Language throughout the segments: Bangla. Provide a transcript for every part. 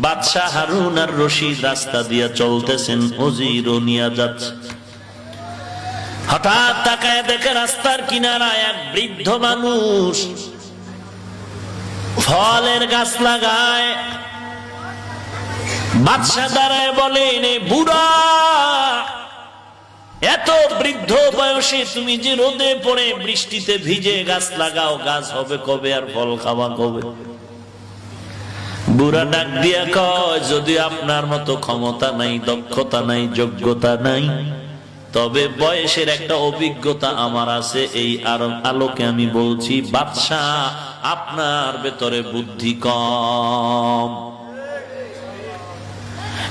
বাদশাহ হারুন আর রশিদ রাস্তা দিয়া চলতেছেন অজির নিয়া যাচ্ছে হঠাৎ তাকায় দেখে রাস্তার কিনারায় এক বৃদ্ধ মানুষ। ফলের গাছ লাগায়। বাদশাহ দাঁড়ায় বলেন "এ বুড়া, এত বৃদ্ধ বয়সে তুমি যে রোদে পড়ে বৃষ্টিতে ভিজে গাছ লাগাও, গাছ হবে কবে আর ফল খাওয়া কবে? বুড়া ডাক দিয়া কয়, যদি আপনার মতো ক্ষমতা নাই, দক্ষতা নাই, যোগ্যতা নাই, তবে বয়সের একটা অভিজ্ঞতা আমার আছে, এই আলোকে আমি বলছি, বাদশাহ, আপনার ভেতরে বুদ্ধি কম।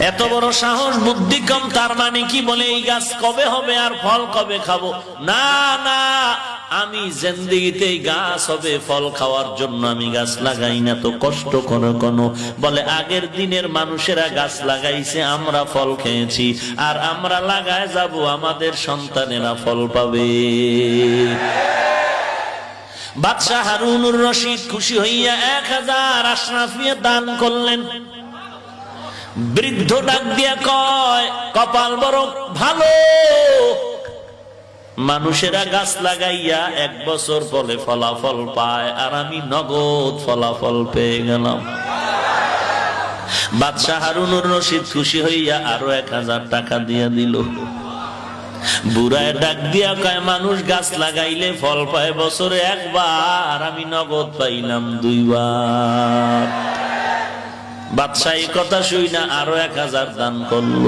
এত বড় সাহস, বুদ্ধি কম, তার মানে কি বলে, এই গাছ কবে হবে আর ফল কবে খাব? না না আমি জেন্দিগিতে গাছ হবে, ফল খাওয়ার জন্য আমি গাছ লাগাই না, তো কষ্ট কোনো কোনো? বলে, আগের দিনের মানুষেরা গাছ লাগাইছে, আমরা ফল খেয়েছি, আর আমরা লাগায় যাব, আমাদের সন্তানেরা ফল পাবে। বাদশাহ হারুনুর রশিদ খুশি হইয়া এক হাজার আশরাফিয়া দান করলেন। বৃদ্ধ ডাক দিয়া কয়, কপাল বড় ভালো। মানুষেরা গাছ লাগাইয়া এক বছর পরে ফলাফল পায়, আর আমি নগদ ফলাফল পেয়ে গেলাম। বাদশাহ হারুনুর রশিদ খুশি হইয়া আরও এক হাজার টাকা দিয়া দিল। বুড়ায় ডাক দিয়া কয়, মানুষ গাছ লাগাইলে ফল পায় বছরে একবার, আমি নগদ পাইলাম দুইবার। বাদশাহ কথা শুই না আরও এক হাজার দান করল।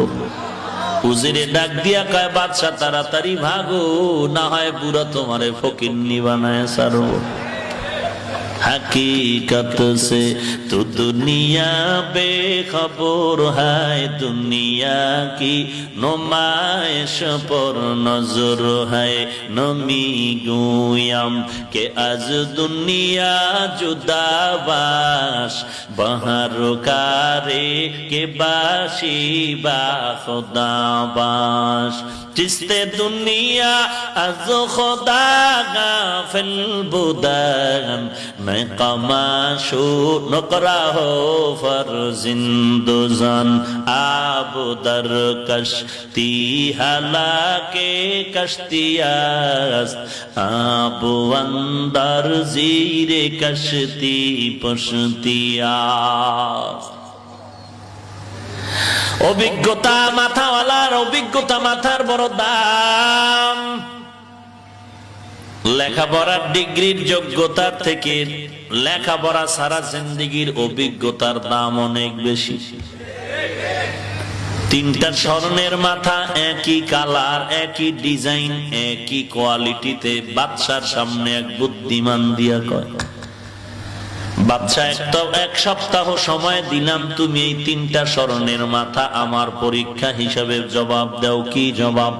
উজিরে ডাক দিয়া কয় বাদশাহ তাড়াতাড়ি ভাগো না হয় বুড়া তোমারে ফকির বানায় সারো हकीकत से तो दुनिया बेखबर है दुनिया की नुमाइश पर नजर है नमी गुयम के आज दुनिया जुदाबाश बहर कारे के बाशी बा खुदाबाश جستے دنیا از خدا غافل بودم میں قماشو نقرہ ہو فرزند زن آبودر کشتی حلا کے کشتی است آبو اندر زیر کشتی پشتی آست অভিজ্ঞতা মাথাওয়ালা অভিজ্ঞতা মাথার বড় দাম। লেখাপড়ার ডিগ্রির যোগ্যতার থেকে লেখাপড়া সারা জিন্দিগির অভিজ্ঞতার দাম অনেক বেশি। তিনটা স্বর্ণের মাথা একই কালার, একই ডিজাইন, একই কোয়ালিটিতে বাচ্চার সামনে এক বুদ্ধিমান দিয়া কয়। বাচ্চা একটা এক সপ্তাহ সময় দিলাম তুমি এই তিনটা স্মরণের মাথা আমার পরীক্ষা হিসাবে জবাব দাও, কি জবাব?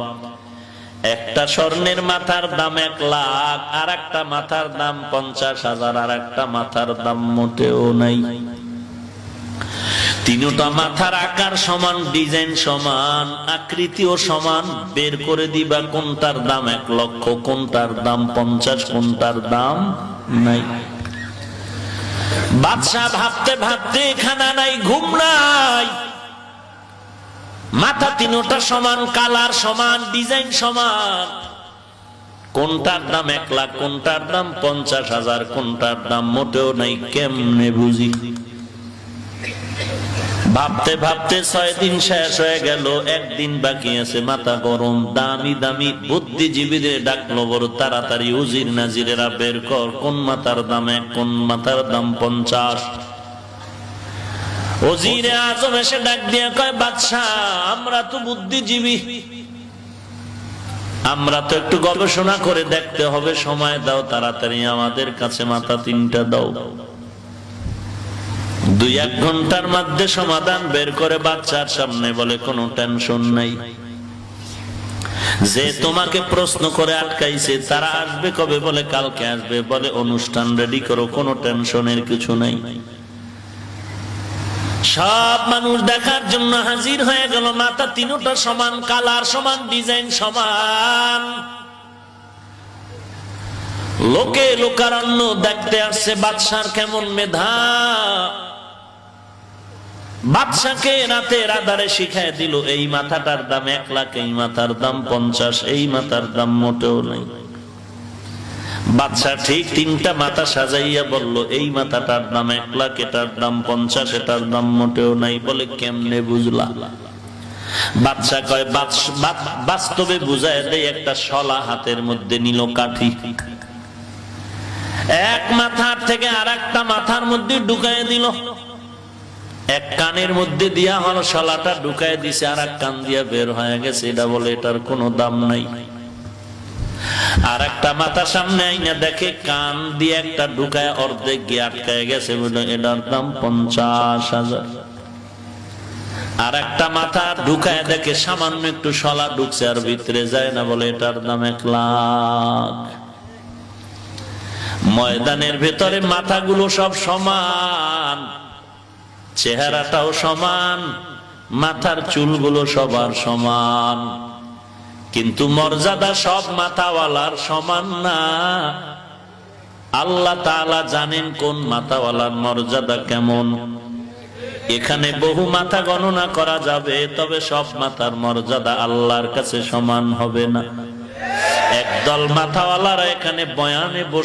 একটা স্বর্ণের মাথার দাম এক লাখ আর একটা মাথার দাম পঞ্চাশ হাজার আর একটা মাথার দাম মোটেও নাই। তিনটা মাথার আকার সমান, ডিজাইন সমান, আকৃতিও সমান, বের করে দিবা কোনটার দাম এক লক্ষ, কোনটার দাম পঞ্চাশ, কোনটার দাম নাই। বাদশাহ ভাবতে ভাবতে খানা নাই, ঘুম নাই। মাথা তিনোটা সমান, কালার সমান, ডিজাইন সমান। কোনটার দাম এক লাখ, কোনটার দাম পঞ্চাশ হাজার, কোনটার দাম মোটেও নাই, কেমনে বুঝি? ভাবতে ভাবতে ছয় দিন শেষ হয়ে গেল, একদিন বাকি আছে মাথা গরম, দামি দামি বুদ্ধিজীবীদের ডাকলো বড় তাড়াতাড়ি উজির নাজিরেরা বের কর, কোন মাথার দাম এক, কোন মাথার দাম পঞ্চাশ। আজম এসে ডাক দিয়ে কয়, বাদশাহ, আমরা তো বুদ্ধিজীবী। আমরা তো একটু গবেষণা করে দেখতে হবে, সময় দাও তাড়াতাড়ি, আমাদের কাছে মাথা তিনটা দাও। দুই এক ঘণ্টার মধ্যে সমাধান বের করে বাচ্চার সামনে বলে, কোনো টেনশন নাই। যে তোমাকে প্রশ্ন করে আটকাইছে, তারা আসবে কবে বলে, কালকে আসবে বলে, অনুষ্ঠান রেডি করো, কোনো টেনশনের কিছু নাই। সব মানুষ দেখার জন্য হাজির হয়ে গেল, মাথা তিনটা সমান, কালার সমান, ডিজাইন সমান। লোকে লোকারণ্য দেখতে আসছে, বাদশার কেমন মেধা। বাদশাকে শিখায় দিল, এই মাথাটার দাম এক লাখ, এই মাথার দাম পঞ্চাশ, এই মাথার দাম মোটেও বাদশা ঠিক তিনটা মাথা সাজাইয়া বলল, এই মাথাটার দাম এক লাখ, এটার দাম পঞ্চাশ, এটার দাম মোটেও নাই বলে কেমনে বুঝলা? বাদশা কয় বাস্তবে বুঝায় দেয় একটা শলা হাতের মধ্যে নিল কাঠি। এক মাথার থেকে আর একটা মাথার মধ্যে ঢুকায় দিল। এক কানের মধ্যে দিয়া হল শলাটা ঢুকায় দিছে, আর এক কান দিয়া বের হয়ে গেছে। এটা বলে এটার কোনো দাম নাই। আর একটা মাথা সামনে আইনা দেখে কান দিয়ে একটা ঢুকায় অর্ধেক গিয়ে আটকায় গেছে বলে এটার দাম পঞ্চাশ হাজার। আর একটা মাথা ঢুকায় দেখে সামান্য একটু শলা ঢুকছে, আর ভিতরে যায় না বলে এটার দাম এক লাখ। ময়দানের ভেতরে মাথাগুলো সব সমান। চেহারাটাও সমান, মাথার চুলগুলো সবার সমান। কিন্তু মর্যাদা সব মাথাওয়ালার সমান না। আল্লাহ তাআলা জানেন কোন মাথাওয়ালার মর্যাদা কেমন। এখানে বহু মাথা গণনা করা যাবে, তবে সব মাথার মর্যাদা আল্লাহর কাছে সমান হবে না। একদল মাথাওয়ালারা এখানে বয়ানে